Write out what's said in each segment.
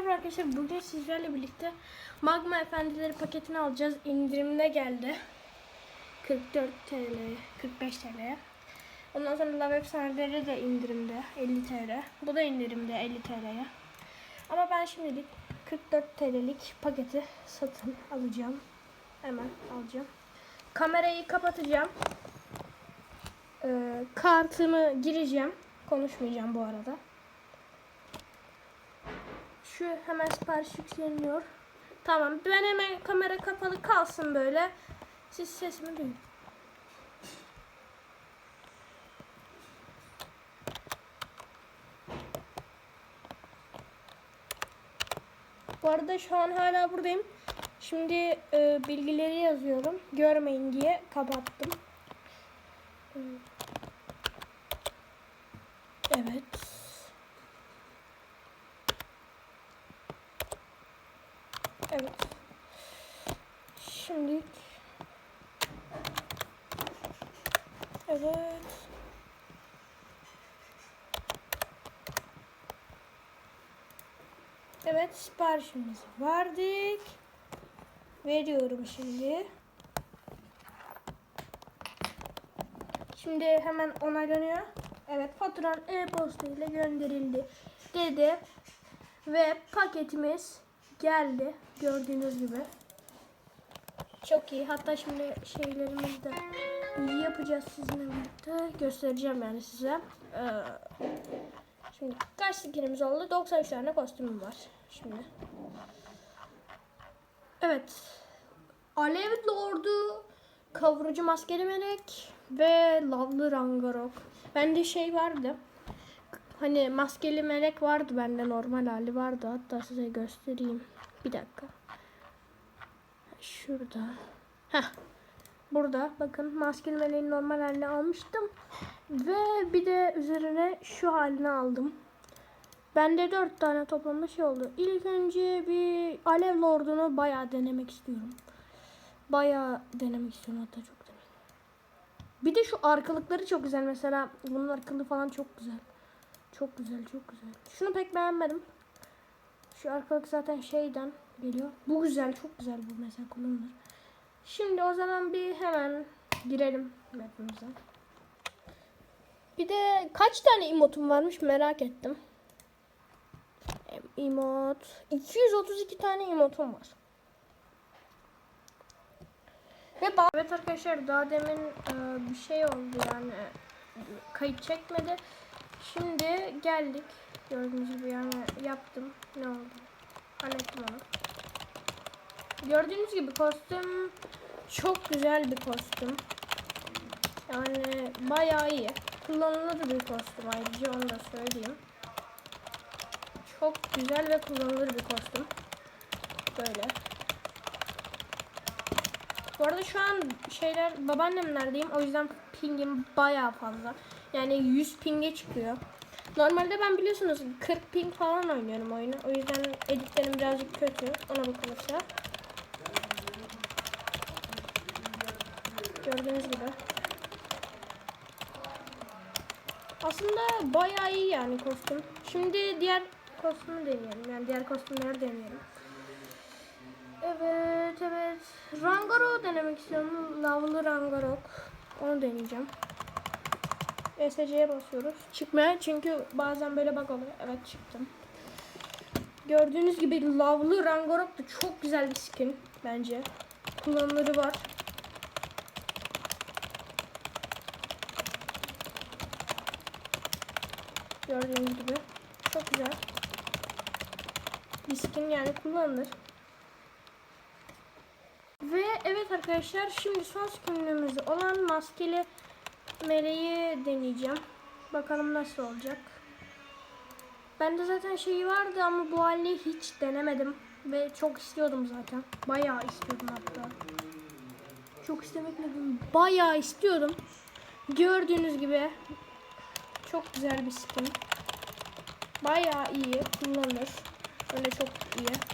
merhaba arkadaşlar. Bugün sizlerle birlikte Magma Efendileri paketini alacağız. İndirimde geldi. 44 TL, 45 TL. Ondan sonra Love Efsaneleri de indirimde 50 TL. Bu da indirimde 50 TL'ye. Ama ben şimdilik 44 TL'lik paketi satın alacağım. Hemen alacağım. Kamerayı kapatacağım. Ee, kartımı gireceğim. Konuşmayacağım bu arada. Şu hemen sipariş yükleniyor. Tamam. Ben hemen kamera kapalı kalsın böyle. Siz sesimi duyun. Bu arada şu an hala buradayım. Şimdi e, bilgileri yazıyorum. Görmeyin diye kapattım. Evet. Evet. Şimdi Evet. Evet siparişimizi verdik. Veriyorum şimdi. Şimdi hemen onaylanıyor. Evet faturan e-posta ile gönderildi dedi. Ve paketimiz geldi. Gördüğünüz gibi. Çok iyi. Hatta şimdi şeylerimizi de yapacağız sizinle birlikte. Göstereceğim yani size. Ee, şimdi kaç skinimiz oldu? 93 tane kostümüm var. Şimdi. Evet. Alev Lord'u, kavurucu maskeli melek ve lavlı rangarok. Bende şey vardı. Hani maskeli melek vardı bende normal hali vardı. Hatta size göstereyim. Bir dakika. Şurada. Heh. Burada bakın maskeli meleğin normal halini almıştım. Ve bir de üzerine şu halini aldım. Bende dört tane toplamda şey oldu. İlk önce bir alev lordunu bayağı denemek istiyorum. Bayağı denemek istiyorum hatta çok denemek. Bir de şu arkalıkları çok güzel mesela. Bunun arkalığı falan çok güzel. Çok güzel, çok güzel. Şunu pek beğenmedim. Şu arkalık zaten şeyden geliyor. Bu güzel, çok güzel bu mesela kullanılır. Şimdi o zaman bir hemen girelim map'imize. Bir de kaç tane emotum varmış merak ettim. Emot. 232 tane emotum var. Ve evet arkadaşlar daha demin e, bir şey oldu yani kayıt çekmedi. Şimdi geldik. Gördüğünüz gibi yani yaptım. Ne oldu? Hallettim onu. Gördüğünüz gibi kostüm çok güzel bir kostüm. Yani bayağı iyi. Kullanılır bir kostüm ayrıca onu da söyleyeyim. Çok güzel ve kullanılır bir kostüm. Böyle. Bu arada şu an şeyler babaannemlerdeyim. O yüzden pingim bayağı fazla. Yani 100 pinge çıkıyor. Normalde ben biliyorsunuz 40 ping falan oynuyorum oyunu. O yüzden editlerim birazcık kötü. Ona bakılırsa. Gördüğünüz gibi. Aslında bayağı iyi yani kostüm. Şimdi diğer kostümü deneyelim. Yani diğer kostümleri deneyelim. Evet evet. Rangaro denemek istiyorum. Lavlı Rangarok. Onu deneyeceğim. ESC'ye basıyoruz. Çıkmaya çünkü bazen böyle bug oluyor. Evet çıktım. Gördüğünüz gibi lavlı Rangarok da çok güzel bir skin bence. Kullanımları var. Gördüğünüz gibi. Çok güzel. Bir skin yani kullanılır. Ve evet arkadaşlar şimdi son skinimiz olan maskeli meleği deneyeceğim. Bakalım nasıl olacak. Bende zaten şeyi vardı ama bu halini hiç denemedim. Ve çok istiyordum zaten. Bayağı istiyordum hatta. Çok istemekle değil, bayağı istiyordum. Gördüğünüz gibi çok güzel bir skin. Bayağı iyi kullanılır. Öyle çok iyi.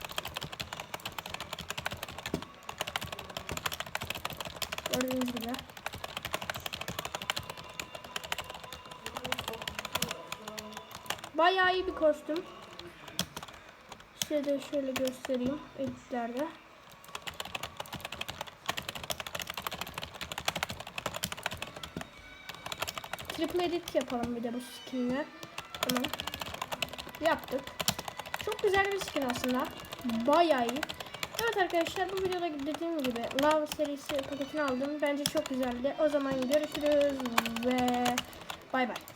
Gördüğünüz. Bayağı iyi bir kostüm. Size de şöyle göstereyim editlerde. Triple edit yapalım bir de bu skinle. Tamam. Yaptık. Çok güzel bir skin aslında. Bayağı iyi. Evet arkadaşlar bu videoda dediğim gibi Lava serisi paketini aldım. Bence çok güzeldi. O zaman görüşürüz ve bay bay.